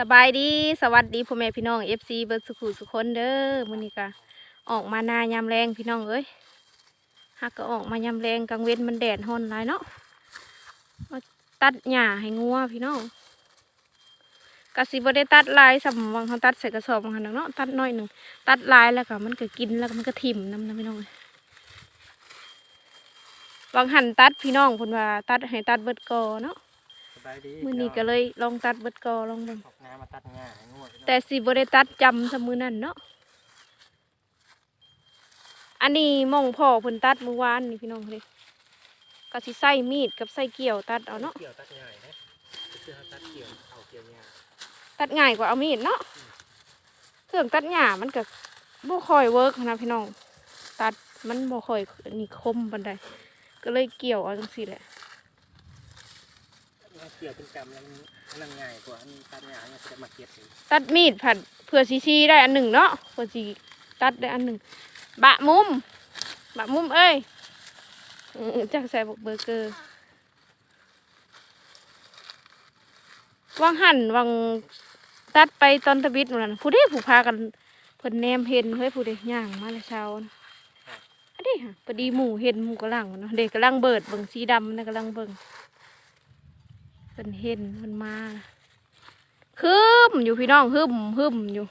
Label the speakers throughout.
Speaker 1: สบายดีสวัสดีพ่อแม่พี่น้องเอฟซีเบิร์ดสุขุสุขคนเด้อมื้อนี้ก็ออกมานายามแรงพี่น้องเอ้ยหากก็ออกมายามแรงกลางเว้นมันแดดฮอนหลายเนาะมาตัดหญ้าให้งัวพี่น้องกะสิบ่ได้ตัดลายสำวังเขาตัดใส่กระสอบบางหันเนาะตัดน้อยหนึ่งตัดลายแล้วก็มันก็กินแล้วก็มันก็ถิ่มน้ำนะพี่น้องเอ้ยบางหันตัดพี่น้องพนว่าตัดให้ตัดเบิดกอเนาะ
Speaker 2: บายดี
Speaker 1: มื้อนี้ก็เลยลองตัดเบิดกอลองเบิ่ง
Speaker 2: ออกงานมาตัดง่ายให้งวด
Speaker 1: แต่สิบได้ตัดจำสมือนั่นเนาะอันนี้หมองพ่อเพิ่นตัดเมื่อวานนี่พี่น้องเลยก็สิใส่มีดกับใส่เกี่ยวตัดเอาเนาะ
Speaker 2: เกี่ยวตัดง่ายนะคือเขาตัดเกี่ยวเอาเกี่ยวง่าย
Speaker 1: ตัดง่ายกว่าเอามีดเนาะเครื่องตัดหญ้ามันก็บ่ค่อยเวิร์กนะพี่น้อง ตัดมันบ่ค่อยนี่คมปานใดก็เลยเกี่ยวเอาจังซี่แหละ
Speaker 2: เกี่ยวเป็นกำแล้วมันนั่งง่ายกว่าอันนี้ตัดง่ายเนี่ยจะมาเก็บเอง
Speaker 1: ตัดมีดผัดเผื่อซีซีได้อันหนึ่งเนาะเผื่อซีตัดได้อันหนึ่งบะมุมบะมุมเอ้ยอือจักใส่บอกเบอร์เกอร์วางหั่นวางตัดไปตอนตะบิดนั่นนะผู้ใดผู้พากันเพิ่นแนมเห็นเฮ้ยผู้ใดย่างมาแล้วเช้านะอันนี้ค่ะพอดีหมูเห็นหมูกระลังเนาะเด็กกำลังเบิดเบิ่งสีดำนะกำลังเบิ่งเพิ่นเห็นเพิ่นมาฮึมอยู่พี่น้องฮึมฮึมอยู่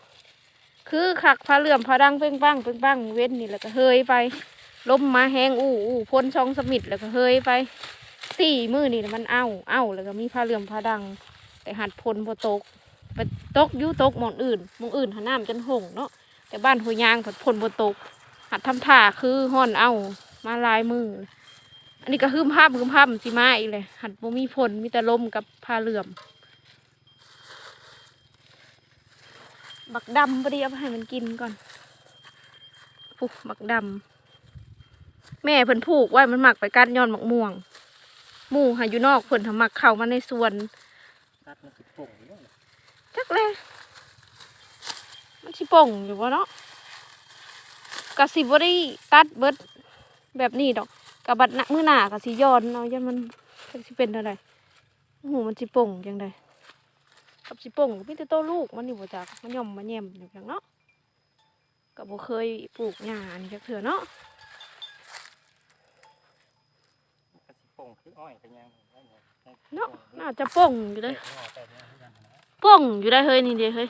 Speaker 1: คือขักพาเหลื่อมพาดังเป้งปังเป้งปังเว้นนี่แล้วก็เฮยไปล้มมาแห้งอู้อู้พ่นช่องสมิดแล้วก็เฮยไปสี่มือนี่มันเอาเอาแล้วก็มีพาเหลื่อมพาดัง แต่หัดพลพอตกไปตกยุตกหมองอื่นมองอื่นหาน้ำจนหงเนาะแต่บ้านหัวยางผัดพลพอตก หัดทำท่าคือห่อนเอามาลายมือ นนี้ก็ฮึมภาพฮึมภาพสิมาอีกเลยหัดบ่มีพลมีแต่ลมกับพาเหลื่อม บักดำพอดีเอาไปให้มันกินก่อนปุ๊บักดำแม่เพิ่นผูกไว้มันหมักไปกัดย้อนหมักม่วง หมู่หาอยู่นอกเพิ่นทำหมักเข้ามาในสวน
Speaker 2: ตัดมันสิป่งอยู่เนาะ
Speaker 1: จักเลยมันสิป่งอยู่วะเนาะกะสิบ่ได้ตัดเบิดแบบนี้ดอก กะบัดหนักมือหนากะสิย้อนเนาะยันมันสิเป็นอะไรหูมันสิป่งจังไดกับสิป่งก็มีแต่โตลูกมันนี่บ่จักมันย่อมมันแยมอยู่จังเนาะก็บ่เคยปลูกหญ้าอันนี้จักเถื่อเนาะ
Speaker 2: ก็สิป่งคืออ้อยเป็นยังได้ไง
Speaker 1: เนาะน่าจะป่งอยู่เลยป่งอยู่ได้เฮ้ยนี่เด้เฮ้ย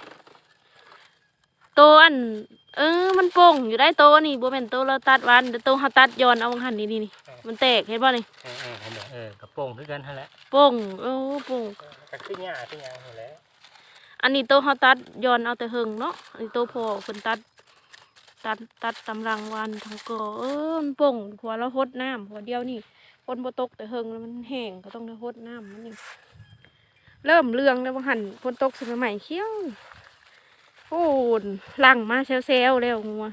Speaker 1: ตัวอัน เออ มันป่งอยู่ได้โตวนี่บ่แม่นโตวเราตัดวันแต่โตวเฮาตัดย้อนเอาหันนี่นี่นี่มันแตกเห็นบ่นี่
Speaker 2: เออเออเห็นบ่เออกระป่งคือกันหั่นแหละ
Speaker 1: ป่งโอ้ป่ง
Speaker 2: ก็คือหญ้าคือหยังหั่นแหละ
Speaker 1: อันนี้โตวเฮาตัดย้อนเอาแต่เฮิงเนาะอันนี้โตวพอเพิ่นตัด ตัดตัดตำรังวันทั้งกอเออมันป่งหัวเราหดน้ำหัวเดียวนี่ฝนบ่ตกแต่เฮิงแล้วมันแห้งก็ต้องได้หดน้ำมันนี่เริ่มเรื่องแล้วบ่หันฝนตกสิใหม่ๆเขี้ยว โอ้นหลังมาเซลๆแล้วงัว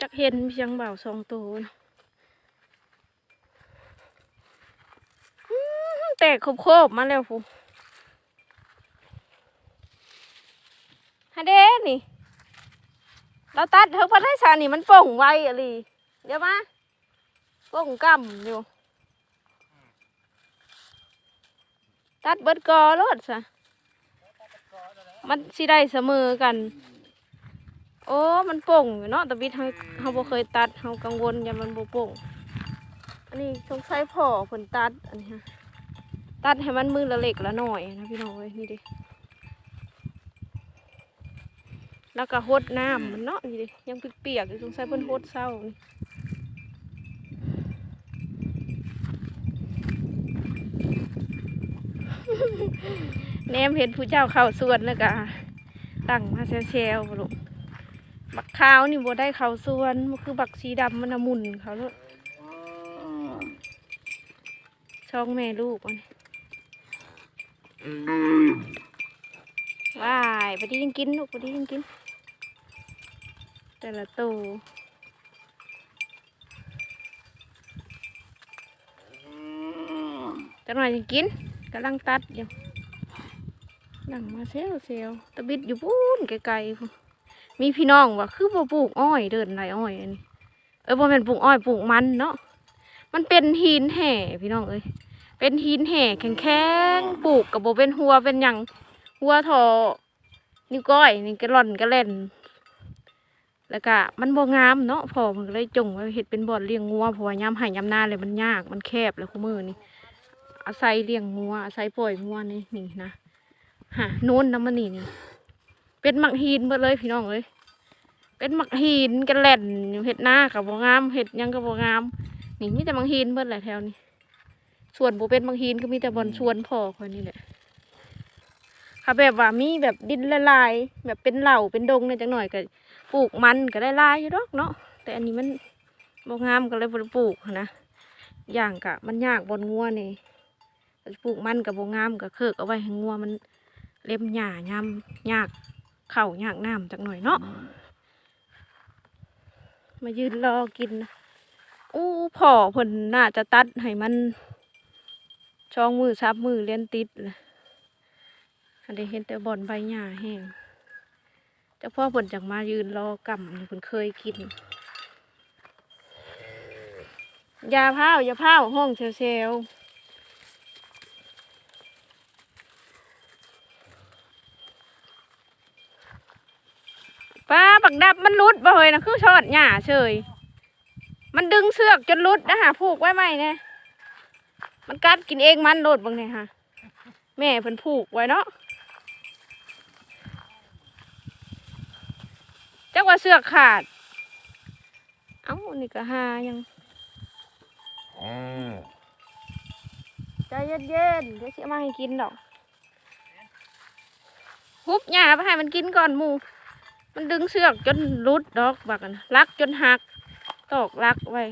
Speaker 1: จักเห็นเพียงเบาสองตัวน่ะอื้อแตกโคบๆมาแล้วฟูฮะเด้นี่ เราตัดเธอพัดให้ชานี่มันป่งไวอะไรเดี๋ยวมาป่งกำอยู่ ตัดเบิดกอรถซะ มันสิได้เสมอกัน โอ้ มันโป่งอยู่เนาะแต่บิดเฮาเฮาบ่เคยตัดเฮากังวลอย่ามันบ่โป่งอันนี้สงสัยพ่อเพิ่นตัดอันนี้ฮะตัดให้มันมือละเล็กละหน่อยนะพี่น้องเอ้ยนี่ดิแล้วก็หดน้ำมันเนาะนี่ดิยังเปียกๆอยู่สงสัยเพิ่นหดเศร้านี่ แนมเห็นผู้เจ้าเข้าสวนแล้วก็ตั้งมาเซลล์ลูกบักขาวนี่บ่ได้เข้าสวนมันคือบักสีดำมันมุนเขาลูกช่องแม่ลูกมันว้ายพอดียังกินลูกพอดียังกิน แต่ละตัวจะหน่อยยังกินกำลังตัดอยู่ หลังมาเซลเซลตะบิดอยู่ปูนไกลๆมีพี่น้องว่าคือบ่ปลูกอ้อยเดินไรอ้อยอันนี้เออบ่แม่นปลูกอ้อยปลูกมันเนาะมันเป็นหินแห่พี่น้องเอ้ยเป็นหินแห่แข็งๆปลูกกับโบเป็นหัวเป็นหยังหัวทอนิ้วก้อยนี่กระล่อนกระเล่น แล้วก็มันบ่งามเนาะพอมันเลยจงไว้เฮ็ดเป็นบ่อนเลี้ยงงัวเพราะว่ายามไห้ยามนาเลยมันยากมันแคบแล้วคู่มือนี่อาศัยเลี้ยงงัวอาศัยปล่อยงัวนี่นี่นะ ฮะโน้นน้ำมันนี่นี่เป็นหมักหินหมดเลยพี่น้องเลยเป็นหมักหินกันแล่นเฮ็ดหน้ากับบ่งามเฮ็ดยังกับบ่งามนี่มีแต่หมักหินเบิดแหละแถวนี้ส่วนบ่เป็นหมักหินก็มีแต่บอนชวนพ่อคนนี่แหละค่ะแบบว่ามีแบบดินละลายแบบเป็นเหล่าเป็นดงเนี่ยจังหน่อยก็ปลูกมันก็ได้ลายอยู่ดอกเนาะแต่อันนี้มันบงามก็เลยบ่ได้ปลูกนะอย่างกะมันยากบนงัวนี่ปลูกมันกับบงามก็เคิกเอาไว้ให้งัวมัน เล็มหญ้ายามยากเข้ายากน้ำจักหน่อยเนาะมายืนรอกินนะอู้พ่อเพิ่นน่าจะตัดให้มันช่องมือซับมือเลียนติดเลยอันนี้เห็นแต่บ่อนใบหญ้าแห้งเจ้าพ่อเพิ่นจังมายืนรอกำนี่เพิ่นเคยกินยาพร้าวยาพร้าวห้องเซลล ป้าบักดับมันรุดบ่เฮยนะคือชอดหญ้าเฉย มันดึงเสือกจนรุดนะฮะผูกไว้ไหมเนี่ยมันกัดกินเองมันโลดบางเนี่ยฮะแม่เพิ่นผูกไว้เนาะจักว่าเสือกขาด เอ้านี่ก็หายังใจเย็นๆเดี๋ยวสิเอามาให้กินดอกฮุบหญ้าไปให้มันกินก่อนหมู มันดึงเสือกจนรุดดอกบักอะนะลักจนหัก ตอกลักไว้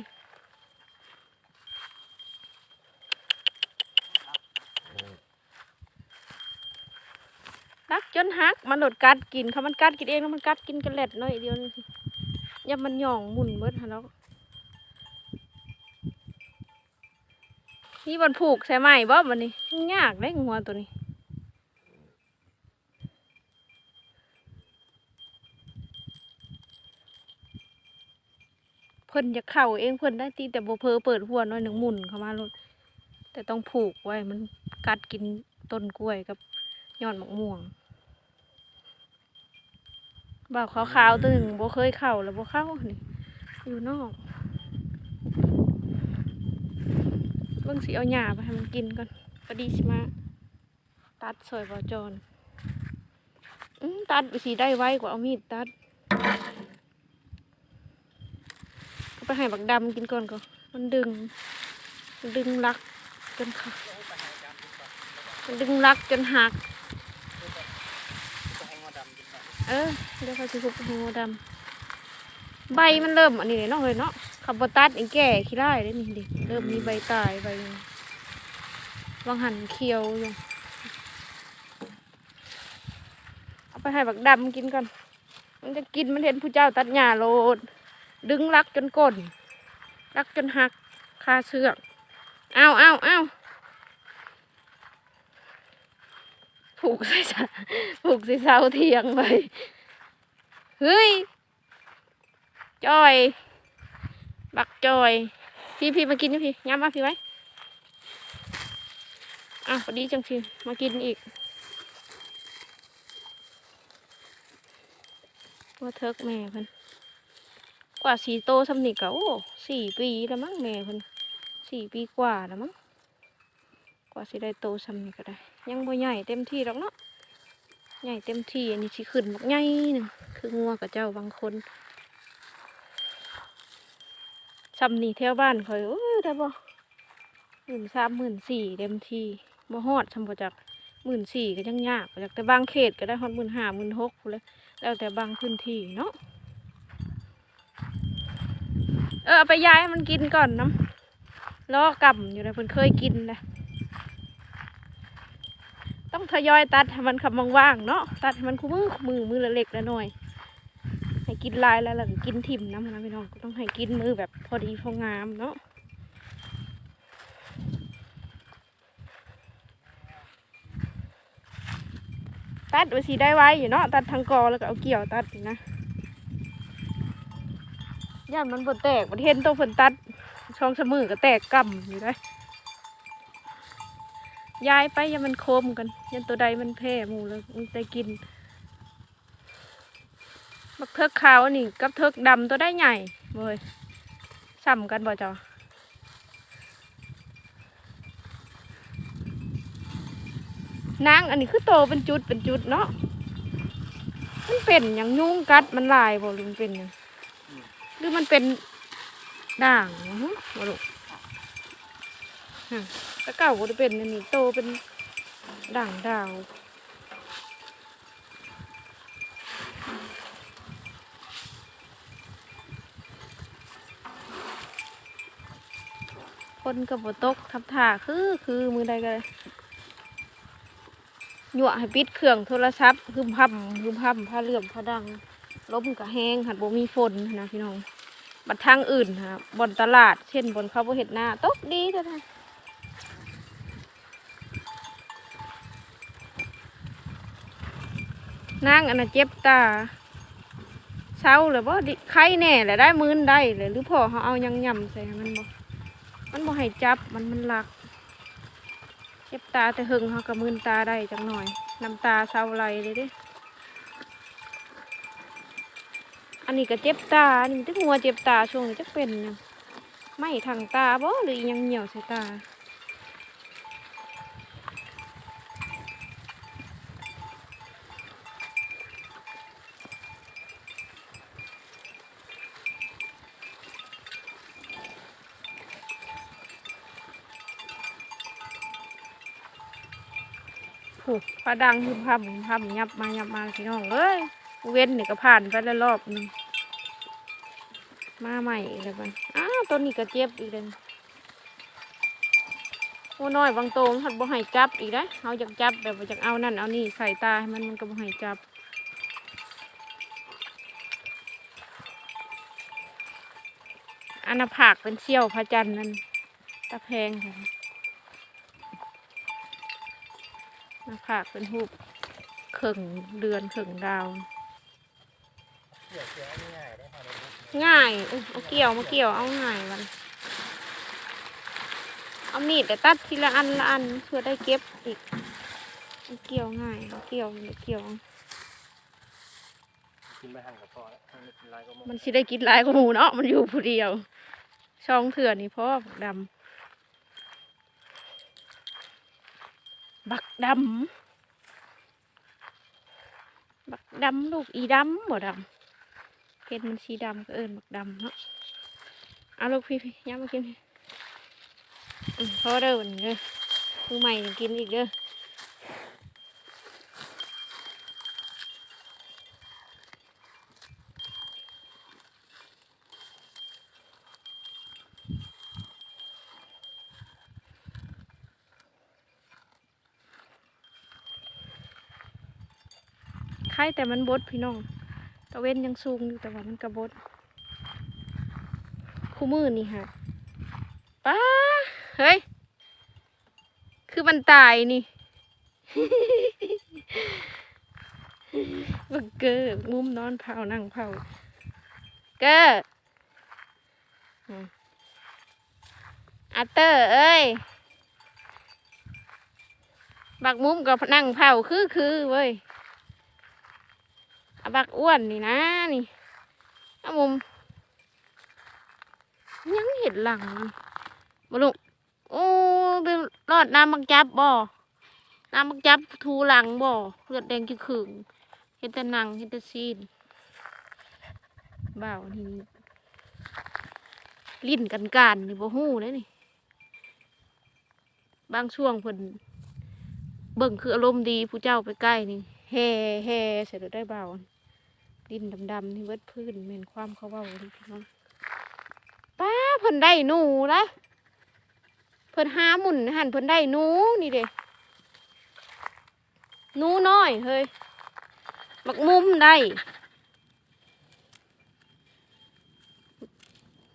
Speaker 1: ลักจนหักมันโดดกัดกินเขามันกัดกินเองแล้วมันกัดกินกันแหลดน้อยเดียวนึงอย่ามันหย่องหมุนเบิดฮะแล้วนี่บนผูกใช่ไหมบ่มันนี่ยากได้งัวตัวนี้ พิ่นจะเข่าเองเพิ่นได้ตีแต่บ่เพอเปิดหัวน้อยหนึ่งหมุนเข้ามาลดแต่ต้องผูกไว้มันกัดกินต้นกล้วยกับยอดมะม่วงบ่าวขาวๆตึงบ่เคยเข้าแล้วบ่เข้านี่อยู่นอกเบิ่งสิเอาหญ้าไปให้มันกินก่อนพอดีสิมาตัดซอยบ่าวจอนตัดสิได้ไวกว่าเอามีดตัดเอาไป ให้บักดำกินก่อนก็มันดึง ดึงรักจนขาดมันดึงรักจนหัก เออเดี๋ยวเขาจะทุบหัวดำใบมันเริ่มอันนี้เลยเนาะเลยเนาะขับบตัดอีกแก่ขี้ไล่ได้นี่ดิเริ่มมีใบตายใบวางหันเคียวอยู่เอาไปให้บักดำกินก่อน มันจะกินมันเห็นผู้เจ้าตัดหญ้าโลด ดึงรักจนก้นรักจนหักคาเสือกเอาเอาเอาผูกใส่สาผูกใส่เสาเทียงไปเฮ้ยจอย บักจอย พี่พี่มากินนี่พี่ย้ำมาพี่ไว้อะพอดีจังสิมากินอีกว่าเทิกแม่เพิ่น กว่าสีโตสำนิกะโอ้สี่ปีแล้วมั้งแม่เพิ่นสี่ปีกว่าแล้วมั้งกว่าสิได้โตสำนิกก็ได้ ยังบ่ใหญ่เต็มที่หรอกเนาะใหญ่เต็มที่อันนี้สิขึ้นบักใหญ่หนึงคืองัวกับเจ้าบางคนซ้ำนี่แถวบ้านคอยโอ้ได้บ่หมื่นสามหมื่นสี่เต็มที่บ่ฮอดทำบ่จักหมื่นสี่ก็ยังยากจักแต่บางเขตก็ได้ฮอดหมื่นห้าหมื่นหกเลยแล้วแต่บางพื้นที่เนาะ เออเอาไปย้ายมันกินก่อนน้ำล้อกำอยู่นะเพิ่นเคยกินนะต้องทยอยตัดให้มันคำว่างๆเนาะตัดให้มันคู่มือมือมือละเล็กละหน้อยให้กินลายแล้วแล้วก็กินถิ่มน้ำนะพี่น้องก็ต้องให้กินมือแบบพอดีพองามเนาะตัดไว้สีได้ไว้อยู่เนาะตัดทางกอแล้วก็เอาเกี่ยวตัดนะ ย่านมันบดแตกมันเห็นตัวฝนตัด ช่องสมือก็แตกกำอยู่ได้ย้ายไปย่ามันโคมกันยันตัวใดมันแพ้หมูเลยมันได้กินบักเทิกขาวนี่กับเทิกดำตัวได้ใหญ่เว้ยซ้ำกันบ่จ้ะนางอันนี้คือโตเป็นจุดเป็นจุดเนาะมันเป็นอย่างยุงกัดมันลายบ่หรือมันเป็นหยัง รือมันเป็นด่างวะลูกฮะตะเก่าก็จะเป็นนนี้โตเป็นด่างดาวคนกับบตกทับถ่าคือคือมือใดกันหยวให้ปิดเครื่องโทรศัพท์พึมพัมพึมพัมผ้าเหลื่อมผ้าดังล้มกะแห้งหัดบ่มีฝนนะพี่น้อง บัดทางอื่นฮะบบนตลาด เช่นบนเขาบ่เห็ดหน้าตกดีเท่านนางอันน่ะเจ็บตาเศร้าเลยบ่ไข้แน่เลยได้มื้นได้เลยหรือพ่อเขาเอายังยำใส่มันบ่มันบ่ให้จับมันมันหลัก เจ็บตาแต่หึงเขากับมืนตาได้จังหน่อยน้ำตาเศร้าไหลเลยเดิ อันนี้ก็เจ็บตา อันนี้ตึกหัวเจ็บตาช่วงนี้จะเป็นยังไม่ทางตาบ่หรือยังเหนียวใส่ตาผูกผ้าดังคือพับพับยับมายับมาพี่น้องเอ้ย เว้นนี่ก็ผ่านไปแล้วรอบหนึงมาใหม่อีกแล้วมันอ้าวต้นนี้ก็เจ็บอีกเลยโอ้น้อยบางโตมันหัดบ่ให้จับอีกนะเขาอยากจับแบบว่าอยากเอานั่นเอานี่ใส่ตาให้มันมันก็บ่ให้จับอันนาผากเป็นเชี่ยวพระจันทร์นั่นตะแพงค่ะหน้าผากเป็นหูปเข่งเดือนเข่งดาว
Speaker 2: ง่ายเอา
Speaker 1: เกี่ยวมาเกี่ยวเอาง่ายมันเอามีดแต่ตัดทีละอันละอันเพื่อได้เก็บอีกเกี่ยวง่ายเกี่ยวเอาเกี่ยว
Speaker 2: มันไม่กิได้
Speaker 1: กินลายกว่าหมูเนาะมันอยู่ผู้เดียว ช่องเถื่อนนี่พ่อดำบักดำบักดำลูกอีดำบ่ดำ เห็นมันสีดำก็เอิญบักดำเนาะเอาลูกพี่พี่ย้ำมากินพี่อืมพอเด้อวันเด้อมือใหม่กินอีกเด้อไข่แต่มันบดพี่น้อง ตะเว้นยังสูงอยู่แต่ว่ามันกระบดคู่มือนี่ฮะป้าเฮ้ย คือมันตายนี่บักเกอร์มุมนอนเผานั่งเผาเกอร์อืมอาเตอร์เอ้ย บักมุมกับนั่งเผาคือคือเว้ย อบักอ้วนนี่นะนี่อะมุมยังเห็นหลังมาลุงโอ้เป็นรอดน้ำบักจับบ่น้ำบักจับทูหลังบ่เลือดแดงจะขึงเห็นแต่นังเห็นแต่ซีนเบ่านี่ลิ้นกันการนี่บ่ฮู้เลยนี่ บางช่วงเพิ่นเบิ่งคืออารมณ์ดีผู้เจ้าไปใกล้นี่แฮ่แฮ่เสร็จแล้วได้เบา ดินดำๆนี่เวิดพื้นเหมนความเขาเว่าเลยพี่น้องป้าเพิ่นได้หนูละเพิ่นหาหมุนหันเพิ่นได้หนูนี่เด้หนูน้อยเฮ้ยบักมุมได้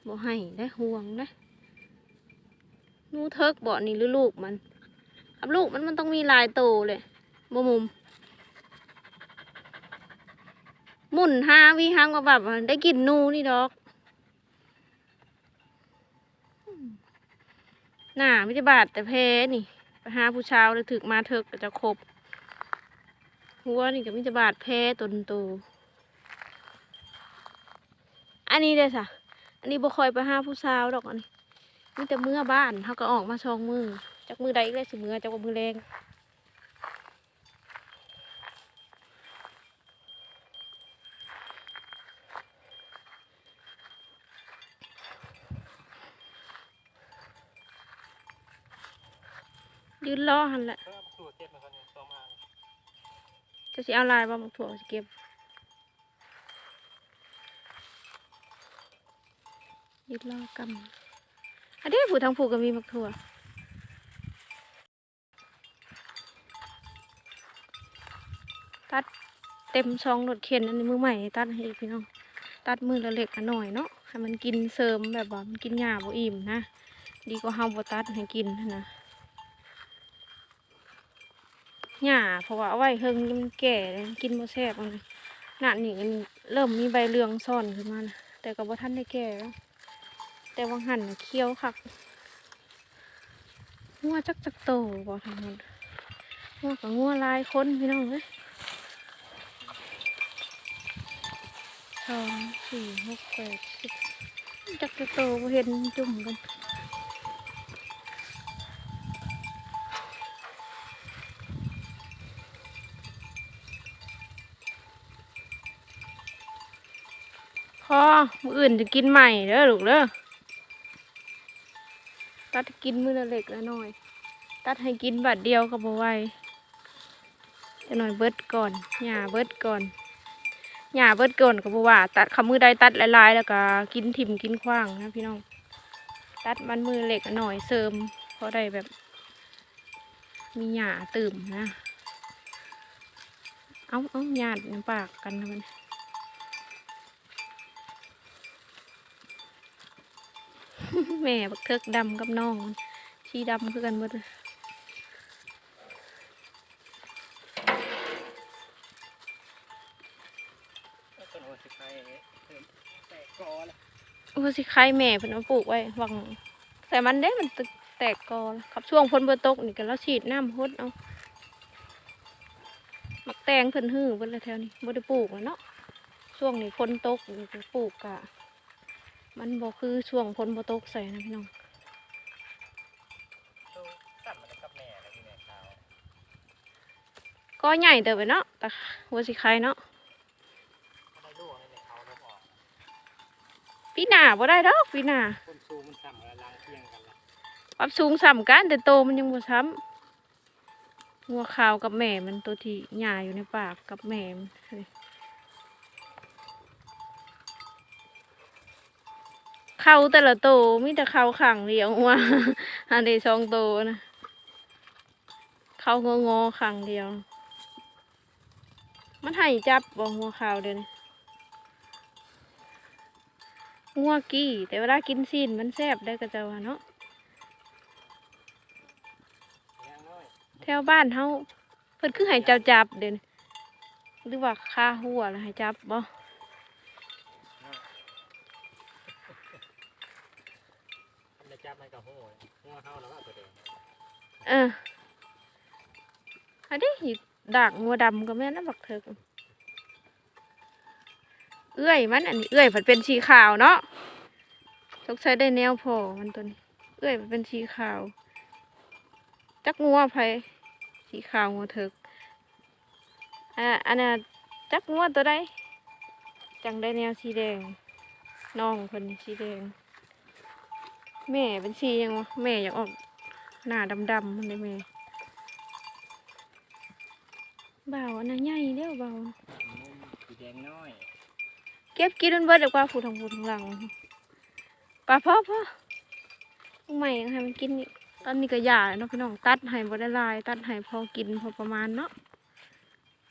Speaker 1: บ่ให้ได้ห่วงนะหนูเทิกบ่นี่หรือลูกมันอับลูกมันมันต้องมีลายโตเลยบ่มุม หมุนห้าวิหังว่าแบบได้กินนูนี่ดอกอืมน่าไม่ได้บาดแต่แพ้นี่ไปหาผู้ชาวเลยถึกมาเถิกจะครบหัวนี่ก็มีแต่บาดแผลตนโตอันนี้เด้อสะอันนี้บ่คอยไปหาผู้สาวดอกอันนี้มีแต่เมื่อบ้านเขาก็ออกมาชองมือจากมือใดก็ได้สิมือจากมือแรง ยืนรอหันแหละ
Speaker 2: เพิ่มสูตรเจ็บมาคนหนึ่งสองมา
Speaker 1: จะสิเอาลายบ่มักถั่วสิเก็บยืนรอกันอันนี้ผู้ทางผู้ก็มีมักถั่วตัดเต็มซองรถเข็นอันนี้มือใหม่ตัดให้พี่น้อง ตัดมือละเล็กหน่อยเนาะให้มันกินเสริมแบบว่ามันกินหญ้าบ่อิ่มนะ ดีกว่าเฮาบ่ตัดให้กินนะ หญ้าเพราะว่าเอาไว้เฮิงมันแก่เลยกินบ่แซ่บเอันนี้นั่นนี่มันเริ่มมีใบเหลืองซ่อนขึ้นมานะแต่ก็บ่ทันได้แก่แล้วแต่ว่าหั่นเคี้ยวคักงัวจักจักโตบ่ทั้งหมดงัวกับงัวลายคนพี่น้องเอ้ยสองสี่หกแปดสิบจักจะโตเห็นจุ่มกัน มืออื่นจะกินใหม่เด้อลูกเด้อตัดกินมือละเล็กละน้อย ตัดให้กินบัดเดียวก็บ่ไหวจะหน่อยเบิดก่อนหย่าเบิดก่อนหญ้าเบิดก่อนก็บ่ว่า ตัดคำมือใดตัดหลายๆ แล้วก็กินถิ่มกินขว้างนะพี่น้อง ตัดมันมือเล็กหน่อยเสริมเพราะได้แบบ มีหญ้าตื่มนะ เอาเอาหญ้าปากกันนะมัน แม่บักเทิกดำกับน้องมันชีดำคือกันหมดเลย
Speaker 2: ต้นโอสิไคเพิ่มแต่กอละ
Speaker 1: ว่าสิคล้ายแม่เพิ่นเอาปลูกไว้วังแต่มันได้มันตึกแตกกอแล้วครับช่วงฝนบ่ตกนี่ก็แล้วฉีดน้ำฮดเอามักแตงเพิ่นหื้อเบิ่นละแถวนี้บ่ได้ปลูกแล้วเนาะช่วงนี้ฝนตกนี่ก็ปลูกกะ มันบ่คือช่วงฝนบ่ตกใส่นะพี่น้อง
Speaker 2: ก็
Speaker 1: ใหญ่เติบไปเนาะแต่ว่าสิคล้ายเนาะ
Speaker 2: ได้ลูกให้แม่ขาบอก
Speaker 1: ปีหนาบ่ได้ดอกปีหน้า
Speaker 2: คนซูมันสั่นแล้วล้างเที่ยงกันละ
Speaker 1: ปรับสูงซ้ำกันแต่โตมันยังบ่ซ้ำงัวขาวกับแม่มันตัวที่หญ้าอยู่ในปากกับแม่มัน เฮ้าแต่ละโตมีแต่เขาขังเดียวว่าอันนี้สองโตนะเขางองอๆขังเดียว มันให้จับบ่งัวข่าวเดี๋ยวนี้งัวกี้แต่เวลากินซีนมันแซ่บได้กระเจ้าว่าเนาะ
Speaker 2: เลี้ยงน้อ
Speaker 1: แถวบ้านเฮาเพิ่นคือให้เจ้าจับเด่นหรือว่าค่าหัวแล้วให้จับบ่
Speaker 2: ทำได้จับมันกับหัวหัว เข้าแล้วว่าตัวแดง
Speaker 1: เอออันนี้หิดากงัวดำก็แม่นนะบักเถิกเอื้อยมันอันนี้เอื้อยมันเป็นสีขาวเนาะสงสัยได้แนวพอมันตัวนี้ เอื้อยมันเป็นสีขาว จักงัวไผสีขาวงัวเถิกอ่าอันน่ะจักงัวตัวใดจังได้แนวสีแดงน้องเพิ่นสีแดง แม่เป็นสีหยังวะแม่อยากออกหน้าดำๆมันเลยแม่เบาอันนั้นใหญ่เด้อเบา
Speaker 2: มุมสีแดงน้อย
Speaker 1: เก็บกินมันเบิดเดี๋ยวกว่าผู้ทางผู้ทางหลังปลาพ่อพ่อใหม่ให้มันกินอีกตอนนี้ก็หย่าแล้วเนาะพี่น้องตัดให้บ่ได้หลาย ตัดให้พอกินพอประมาณเนาะ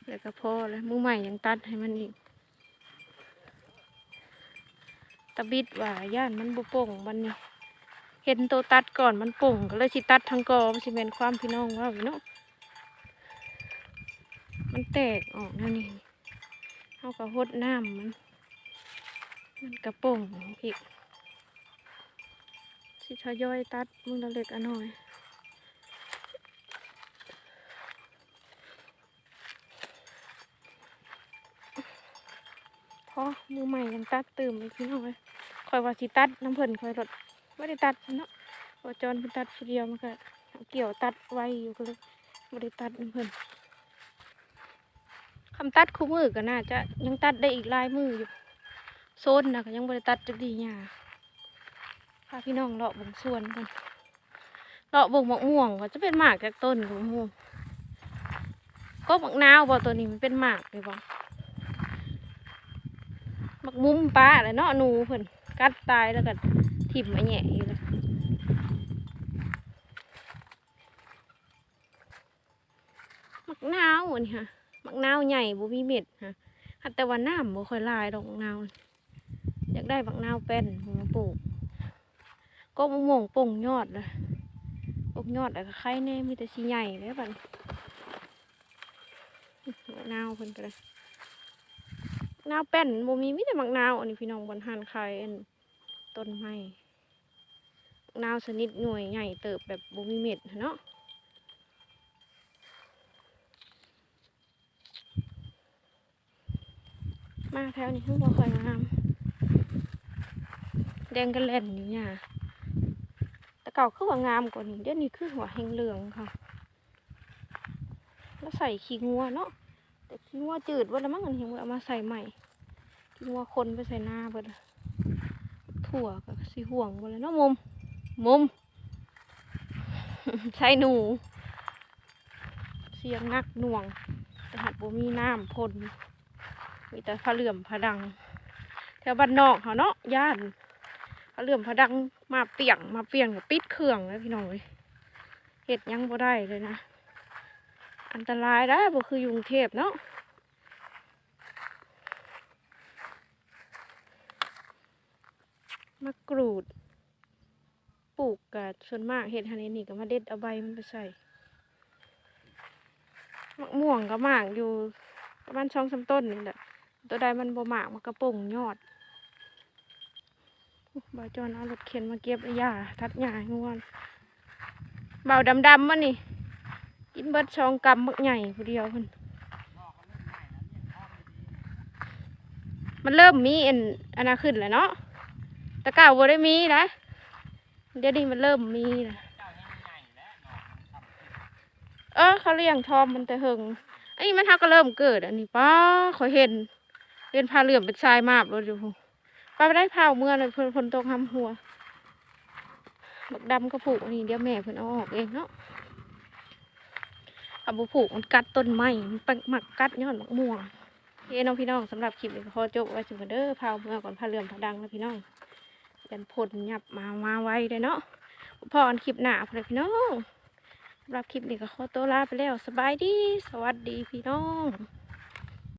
Speaker 1: แล้วก็พอแล้วมือใหม่ยังตัดให้มันอีกตะบิดว่าย่านมันบ่โป่งมันนี่ เห็นตัวตัดก่อนมันปุ่งก็เลยสิตัดทั้งกอมันสิเป็นความพี่น้องว่าพี่น้องมันแตกออกนั่นนี่เอากระหดน้ำมัน มันกระปุ่งอีกสิทยอยตัดมึงละเล็กอันหน่อยพอมือใหม่ยังตัดตื่มอีกพี่น้องเลยคอยว่าสิตัดน้ำเพลินคอยลด ไม่ได้ตัดเนาะพอจอนเพิ่นตัดผู้เดียวมันก็เกี่ยวตัดไว้อยู่ก็เลยไม่ได้ตัดเพิ่นคำตัดคู่มือก็น่าจะยังตัดได้อีกลายมืออยู่โซนนะก็ยังไม่ได้ตัดจักดีหญ้าพาพี่น้องเลาะบงส่วนกันเลาะบงมะม่วงว่าจะเป็นหมากจากต้นของมะม่วงก็มักนาวบ่ตัวนี้มันเป็นหมากเลยบ่มักมุมปลาเลยเนาะหนูเพิ่นกัดตายแล้วก็ ถิ่มมาแหย่อยู่เลยมักนาวอันนี้ค่ะมักนาวใหญ่บ่มีเม็ดค่ะหัดแต่ว่าน้ำบ่ค่อยลายดอกมักนาวอยากได้มักนาวเป็นผมาปลูกก็มะม่วงป่งยอดเลยป่งยอดแล้วก็ไข่แน่มีแต่สีใหญ่เลยบัดนี้มักนาวเพิ่นก็เลยนาวแป้นบ่มีมีแต่มักนาวอันนี้พี่น้องบนหันไขายอัน ต้นไม้นาวชนิดหน่วยใหญ่เติบแบบบ่มีเม็ดเนาะมาแถวนี้ทั้งบ่ค่อยงามแดงกันแล่นอยู่เนี่ยแต่เก่าคือว่างามกว่านี้เดี๋ยวนี้คือหัวแหงเหลืองค่ะ แล้วใส่ขี้งัวเนาะแต่ขี้งัวจืดว่าแล้วมั้งอันเห็นว่าเอามาใส่ใหม่ขี้งัวคนไปใส่หน้าเบิดอะ ถั่วกับสีห่วงหมดเลยเนาะมุม มุม ใช่หนู เสียงนักหน่วง แต่หัดบ่มีน้ำพ่นมีแต่ผ้าเหลื่อมผ้าดัง แถวบ้านนอกเขาเนาะย่านผ้าเหลื่อมผ้าดังมาเปียงมาเปียงกับปิดเครื่องแล้วพี่น้องเลยเห็ดยังบ่ได้เลยนะ อันตรายได้บ่คือยุงเทพเนาะ มะกรูด ปลูกกัส่วนมากเห็ดฮันนี่ก็มาเด็ดเอาใบมันไปใส่มะม่วงก็หมากอยู่ประมาณช่องสาต้นนี่แหละตัวใดมันบ่หมากมันกระป่งยอดอบ่าวจอนเอารถเข็นมาเก็บไอ้หญ้าทัดหญ้าให้งวนเบาวดำๆมันนี่กินเบิดช่องกำบักใหญ่ผู้เดียวเพิ่นมันเริ่มมีอันอันนั้นขึ้นแล้วเนาะ ตะเก่าบ่ได้มีนะเดี๋ยวนี้มันเริ่มมีนะเออเขาเลี้ยงทอมมันแต่หึงอันนี้มันทักก็เริ่มเกิด อันนี้ป้าขอยเห็นเรียนพาเหลื่อมเป็นทรายมาบเลยอยู่ป้าไปได้พาวเมื่อเลยพนฝนตกทำหัวบักดำก็ผูกอันนี้เดี๋ยวแม่เพิ่นเอาออกเองเนาะเอาบุผูกมันกัดต้นไม้มันไปหมักกัดยอดมะม่วงเฮ้น้องพี่น้องสำหรับคลิปนี้ก็ขอจบไว้ถึงกันเด้อพาวเมื่อก่อนพาเหลื่อมพาดังนะพี่น้อง ยันพลหยับมามาไว้เลยเนาะพออันคลิปหน้าพอพี่น้องสำหรับคลิปนี้ก็ขอตัวลาไปแล้วสบายดี สวัสดีพี่น้อง